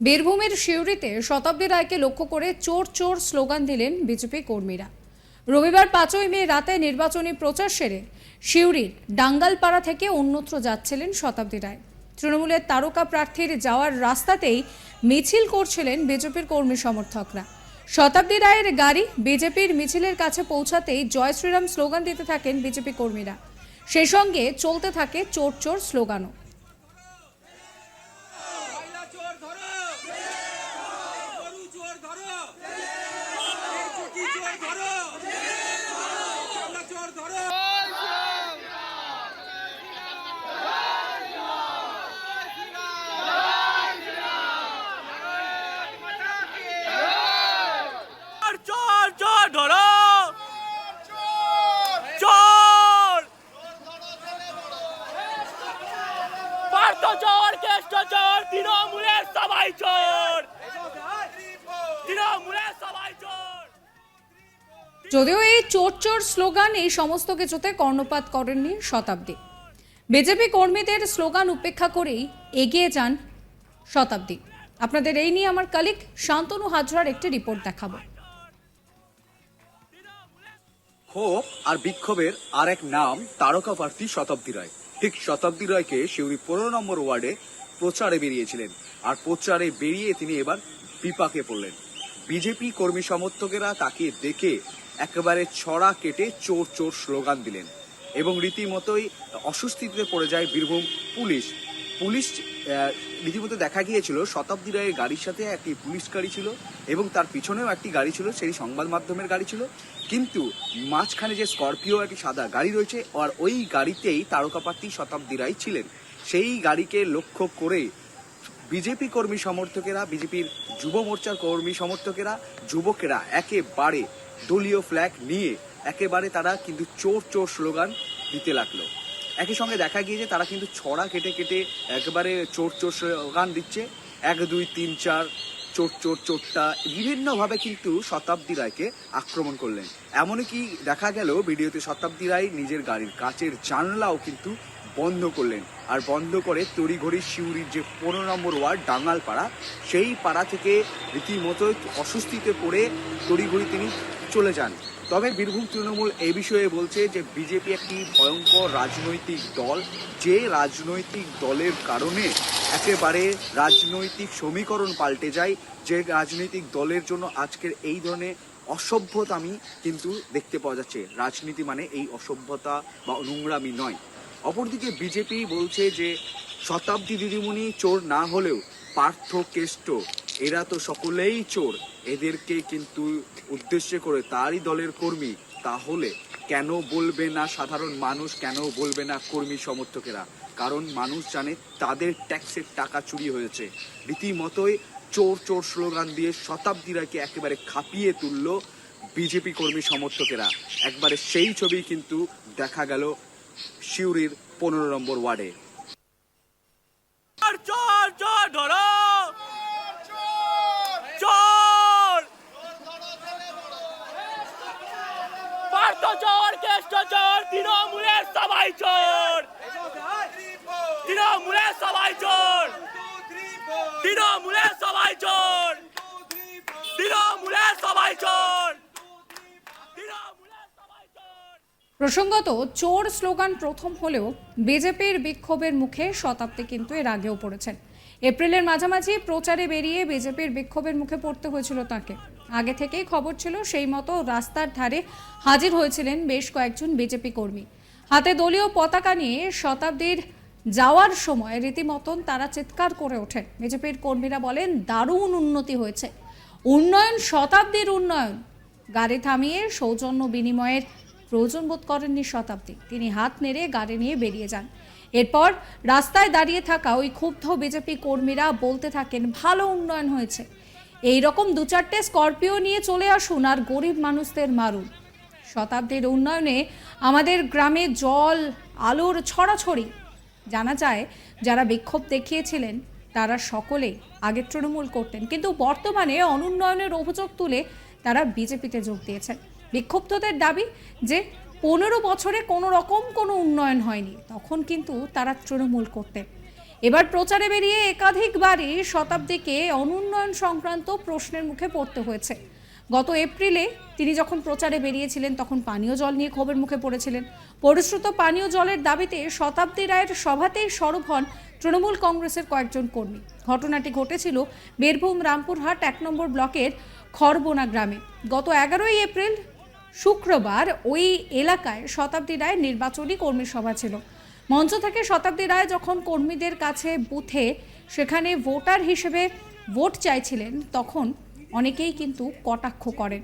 বীরভূমের সিউড়িতে শতাব্দী রায়কে লক্ষ্য করে চোর চোর স্লোগান দিলেন বিজেপি কর্মীরা। রবিবার পাঁচই মে রাতে নির্বাচনী প্রচার সেরে সিউড়ির ডাঙ্গালপাড়া থেকে অন্যত্র যাচ্ছিলেন শতাব্দী রায়। তৃণমূলের তারকা প্রার্থীর যাওয়ার রাস্তাতেই মিছিল করছিলেন বিজেপির কর্মী সমর্থকরা। শতাব্দী রায়ের গাড়ি বিজেপির মিছিলের কাছে পৌঁছাতেই জয় শ্রীরাম স্লোগান দিতে থাকেন বিজেপি কর্মীরা। সেই সঙ্গে চলতে থাকে চোর চোর স্লোগানও মহিলা চোর ধরো গরু চোর ধরো চুটি চোর ধরো। চোর ধরো। চোর চোর ধরো। চোর পার্থ চোর কেষ্ট চোর তৃণমূলের সবাই চোর যদিও এই চোর চোর স্লোগান এই সমস্ত কিছুতে কর্ণপাত করেননি শতাব্দী। বিজেপি কর্মীদের স্লোগান উপেক্ষা করেই এগিয়ে যান শতাব্দী। আপনাদের এই নিয়ে আমার কালিক শান্তনু হাজরার একটি রিপোর্ট দেখাবো। ক্ষোভ আর বিক্ষোভের আর এক নাম তারকা প্রার্থী শতাব্দী রায়। ঠিক শতাব্দী রায়কে শিউরি পনেরো নম্বর ওয়ার্ডে প্রচারে বেরিয়েছিলেন আর প্রচারে বেরিয়ে তিনি এবার বিপাকে পড়লেন। বিজেপি কর্মী সমর্থকেরা তাকে দেখে একেবারে ছড়া কেটে চোর চোর স্লোগান দিলেন এবং রীতিমতোই অস্বস্তিতে পড়ে যায় বীরভূম পুলিশ। পুলিশ রীতিমতো দেখা গিয়েছিল শতাব্দী রায়ের গাড়ির সাথে একটি পুলিশ গাড়ি ছিল এবং তার পিছনেও একটি গাড়ি ছিল, সেই সংবাদ মাধ্যমের গাড়ি ছিল। কিন্তু মাঝখানে যে স্করপিও একটি সাদা গাড়ি রয়েছে, আর ওই গাড়িতেই তারকাপ্রার্থী শতাব্দী রায় ছিলেন। সেই গাড়িকে লক্ষ্য করে বিজেপি কর্মী সমর্থকেরা, বিজেপির যুব মোর্চার কর্মী সমর্থকেরা, যুবকেরা একেবারে দলীয় ফ্ল্যাগ নিয়ে একেবারে তারা কিন্তু চোর চোর স্লোগান দিতে লাগল। একই সঙ্গে দেখা গিয়েছে তারা কিন্তু ছড়া কেটে কেটে একেবারে চোর চোর স্লোগান দিচ্ছে। এক, দুই, তিন, চার, চোর চোর চোরটা বিভিন্নভাবে কিন্তু শতাব্দী রায়কে আক্রমণ করলেন। এমনকি দেখা গেল, ভিডিওতে শতাব্দী রায় নিজের গাড়ির কাচের জানলাও কিন্তু বন্ধ করলেন। আর বন্ধ করে তড়িঘড়ি শিউরির যে পনেরো নম্বর ওয়ার্ড, ডাঙ্গালপাড়া, সেই পাড়া থেকে রীতিমতো অস্বস্তিতে পড়ে তড়িঘড়ি তিনি চলে যান। তবে বীরভূম তৃণমূল এ বিষয়ে বলছে যে, বিজেপি একটি ভয়ঙ্কর রাজনৈতিক দল। যে রাজনৈতিক দলের কারণে একেবারে রাজনৈতিক সমীকরণ পাল্টে যায়, যে রাজনৈতিক দলের জন্য আজকের এই ধরনের অসভ্যতা আমি কিন্তু দেখতে পাওয়া যাচ্ছে। রাজনীতি মানে এই অসভ্যতা বা নোংরামি নয়। অপরদিকে বিজেপি বলছে যে শতাব্দী দিদিমণি চোর না হলেও পার্থ কেষ্ট এরা তো সকলেই চোর। এদেরকে কিন্তু উদ্দেশ্য করে তারই দলের কর্মী। তাহলে কেন বলবে না সাধারণ মানুষ? কেন বলবে না কর্মী সমর্থকেরা? কারণ মানুষ জানে তাদের ট্যাক্সের টাকা চুরি হয়েছে। রীতিমতোই চোর চোর স্লোগান দিয়ে শতাব্দীরাকে একেবারে খাপিয়ে তুলল বিজেপি কর্মী সমর্থকেরা। একবারে সেই ছবি কিন্তু দেখা গেল শিউরির পনেরো নম্বর ওয়ার্ডে। তৃণমূলের সবাই চোর। তৃণমূলের সবাই চোর তৃণমূলের সবাই চোর তৃণমূলের সবাই চোর প্রসঙ্গত, চোর স্লোগান প্রথম হলেও বিজেপির বিক্ষোভের মুখে শতাব্দী কিন্তু এর আগেও পড়েছেন। এপ্রিলের মাঝামাঝি প্রচারে বেরিয়ে বিজেপির বিক্ষোভের মুখে পড়তে হয়েছিল তাকে। আগে থেকেই খবর ছিল সেই মতো রাস্তার ধারে হাজির হয়েছিলেন বেশ কয়েকজন বিজেপি কর্মী। হাতে দলীয় পতাকা নিয়ে শতাব্দীর যাওয়ার সময় রীতিমতন তারা চিৎকার করে ওঠেন। বিজেপির কর্মীরা বলেন, দারুণ উন্নতি হয়েছে। উন্নয়ন, শতাব্দীর উন্নয়ন। গাড়ি থামিয়ে সৌজন্য বিনিময়ের প্রয়োজন বোধ করেননি শতাব্দী। তিনি হাত নেড়ে গাড়ি নিয়ে বেরিয়ে যান। এরপর রাস্তায় দাঁড়িয়ে থাকা ওই ক্ষুব্ধ বিজেপি কর্মীরা বলতে থাকেন, ভালো উন্নয়ন হয়েছে। এই রকম দু চারটে স্করপিও নিয়ে চলে আসুন আর গরিব মানুষদের মারুন। শতাব্দীর উন্নয়নে আমাদের গ্রামে জল, আলোর ছড়াছড়ি। জানা যায়, যারা বিক্ষোভ দেখিয়েছিলেন, তারা সকলেই আগে তৃণমূল করতেন। কিন্তু বর্তমানে অনুন্নয়নের অভিযোগ তুলে তারা বিজেপিতে যোগ দিয়েছেন। বিক্ষুব্ধদের দাবি যে পনেরো বছরে কোনো রকম কোনো উন্নয়ন হয়নি। তখন কিন্তু তারা তৃণমূল করতেন। এবার প্রচারে বেরিয়ে একাধিকবারই শতাব্দীকে অনুন্নয়ন সংক্রান্ত প্রশ্নের মুখে পড়তে হয়েছে। গত এপ্রিলে তিনি যখন প্রচারে বেরিয়েছিলেন, তখন পানীয় জল নিয়ে ক্ষোভের মুখে পড়েছিলেন। পরিশ্রুত পানীয় জলের দাবিতে শতাব্দী রায়ের সভাতেই সরব হন তৃণমূল কংগ্রেসের কয়েকজন কর্মী। ঘটনাটি ঘটেছিল বীরভূম রামপুরহাট এক নম্বর ব্লকের খড়বোনা গ্রামে। গত এগারোই এপ্রিল শুক্রবার ওই এলাকায় শতাব্দী রায়ের নির্বাচনী কর্মী সভা ছিল। মঞ্চ থেকে শতাব্দী রায় যখন কর্মীদের কাছে বুথে সেখানে ভোটার হিসেবে ভোট চাইছিলেন তখন অনেকেই কিন্তু কটাক্ষ করেন।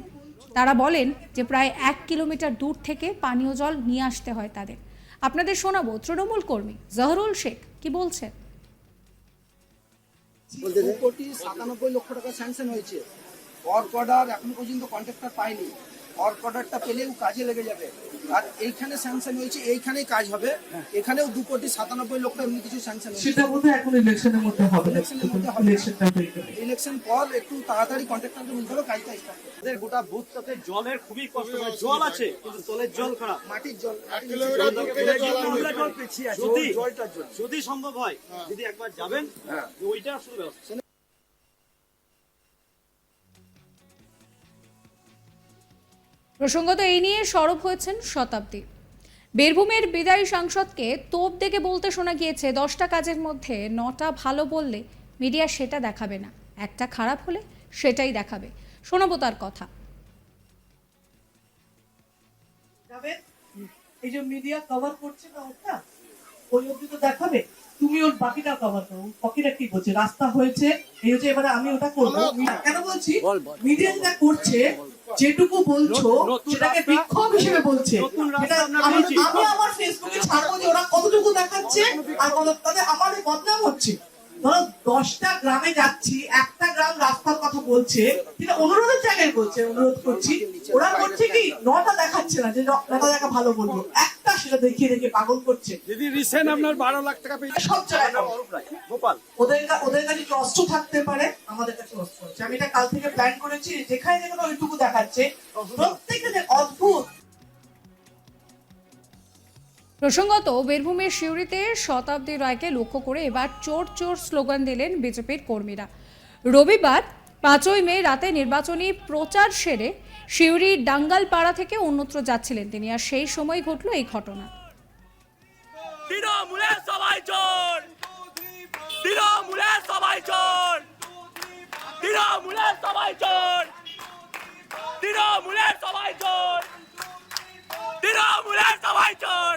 তারা বলেন যে প্রায় এক কিলোমিটার দূর থেকে পানীয় জল নিয়ে আসতে হয় তাদের। আপনাদের শোনাবো তৃণমূল কর্মী জহরুল শেখ কি বলছেন? কোটি সাতানব্বই লক্ষ টাকা স্যাংশন হয়েছে। ওয়ার্ক অর্ডার এখনও পর্যন্ত কন্ট্রাক্টর পায়নি। অর্ডারটা পেলেও কাজে লেগে যাবে। আর এইখানে স্যাংশন হয়েছে এইখানেই কাজ হবে। এখানেও দু কোটি সাতানব্বই লক্ষ এমনি কিছু স্যাংশন সেটা বোধহয় এখন ইলেকশনের মধ্যে হবে ইলেকশনের মধ্যে হয়ে ইলেকশন পর একটু তাড়াতাড়ি কন্ট্রাক্টরকে বলতে হবে কাজটা স্টার্ট আমাদের গোটা বুথটাতে জলের খুবই কষ্ট হয়। জল আছে কিন্তু জলের জল খারাপ। মাটির জল যদি জলটার যদি সম্ভব হয় যদি একবার যাবেন ওইটা শুধু ব্যবস্থা। প্রসঙ্গত এই নিয়ে সরব হয়েছেন শতাব্দী। বীরভূমের বিদায়ী সাংসদকে তোপ দেখে বলতে শোনা গিয়েছে দশটা কাজের মধ্যে নটা ভালো বললে মিডিয়া সেটা দেখাবে না একটা খারাপ হলে সেটাই দেখাবে। শোনাবো তার কথা। এই যে মিডিয়া কভার করছে না ওটা? ওই অব্দি তো দেখাবে। তুমি ওর বাকিটা কভার করো। বাকিটা কি বলছে? রাস্তা হয়েছে। এই হচ্ছে এবারে আমি ওটা করব। কেন বলছি? মিডিয়া যেটা করছে যেটুকু বলছো সেটাকে বিক্ষোভ হিসেবে বলছে। আমি আমার ফেসবুকে ছাড়বো যে ওরা কতটুকু দেখাচ্ছে আর কত তাদের আমাদের বদনাম হচ্ছে। ধরো দশটা গ্রামে যাচ্ছি একটা গ্রাম রাস্তার কথা বলছে কিন্তু অনুরোধের জায়গায় বলছে অনুরোধ করছি। ওরা করছে কি নটা দেখাচ্ছে না যে নটা দেখা ভালো বলব। একটা সেটা দেখিয়ে দেখে পাগল করছে। দিদি রিসেন্ট আপনার বারো লাখ টাকা পেয়েছে সব জায়গায় গোপাল। ওদের ওদের কাছে কি অস্ত্র থাকতে পারে আমাদের কাছে অস্ত্র আছে। আমি এটা কাল থেকে প্ল্যান করেছি যেখানে যেখানে ওইটুকু দেখাচ্ছে প্রত্যেকটা যে অদ্ভুত প্রসঙ্গত, বীরভূমের সিউড়িতে শতাব্দী রায়কে লক্ষ্য করে এবার চোর চোর স্লোগান দিলেন বিজেপির কর্মীরা। রবিবার পাঁচই মে রাতে নির্বাচনী প্রচার সেরে সিউড়ি ডাঙ্গালপাড়া থেকে অন্যত্র যাচ্ছিলেন তিনি আর সেই সময় ঘটল এই ঘটনা। সবাই চোর! সবাই চোর! সবাই চোর! সবাই চোর! সবাই চোর!